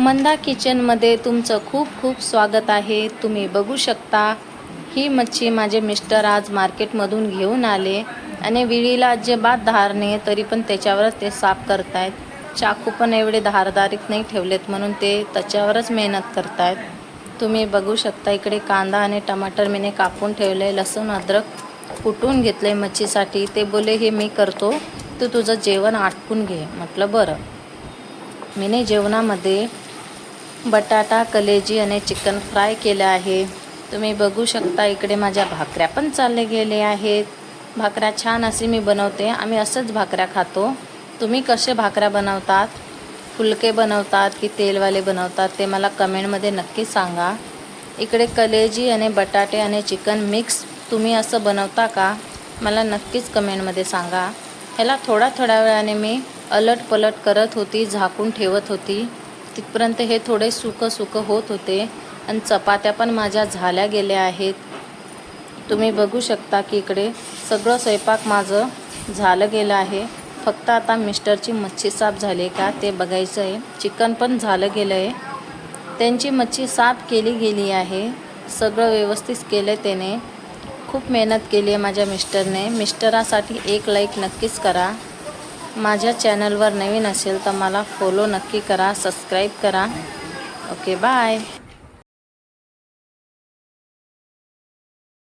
मंदा किचनमध्ये तुमचं खूप खूप स्वागत आहे. तुम्ही बघू शकता ही मच्छी माझे मिस्टर आज मार्केटमधून घेऊन आले आणि विळीला अजिबात धार नाही तरी पण त्याच्यावरच ते साफ करतायत. चाकू पण एवढे धारदारीत नाही ठेवलेत म्हणून ते त्याच्यावरच मेहनत करतायत. तुम्ही बघू शकता इकडे कांदा आणि टमाटर मीने कापून ठेवले लसूण अद्रक कुटून घेतले मच्छीसाठी. ते बोले हे मी करतो तू तुझं जेवण आटपून घे. म्हटलं बरं. मीने जेवणामध्ये बटाटा कलेजी आणि चिकन फ्राय केलं आहे. तुम्ही बघू शकता इकडे माझ्या भाकऱ्या पण चालले गेले आहेत. भाकऱ्या छान अशी मी बनवते. आम्ही असंच भाकऱ्या खातो. तुम्ही कसे भाकऱ्या बनवतात? फुलके बनवतात की तेलवाले बनवतात ते मला कमेंटमध्ये नक्की सांगा. इकडे कलेजी आणि बटाटे आणि चिकन मिक्स तुम्ही असं बनवता का? मला नक्कीच कमेंटमध्ये सांगा. ह्याला थोड्या थोड्या वेळाने मी अलट पलट करत होती झाकून ठेवत होती. तिथपर्यंत हे थोडे सुकं सुकं होत होते आणि चपात्या पण माझ्या झाल्या गेल्या आहेत. तुम्ही बघू शकता की इकडे सगळं स्वयंपाक माझं झालं गेलं आहे. फक्त आता मिस्टरची मच्छी साफ झाली का ते बघायचं आहे. चिकन पण झालं गेलं आहे. त्यांची मच्छी साफ केली गेली आहे. सगळं व्यवस्थित केलं त्याने. खूप मेहनत केली आहे माझ्या मिस्टरने. मिस्टरासाठी एक लाईक नक्कीच करा. माझ्या चॅनलवर नवीन असेल तर मला फॉलो नक्की करा सबस्क्राईब करा. Okay bye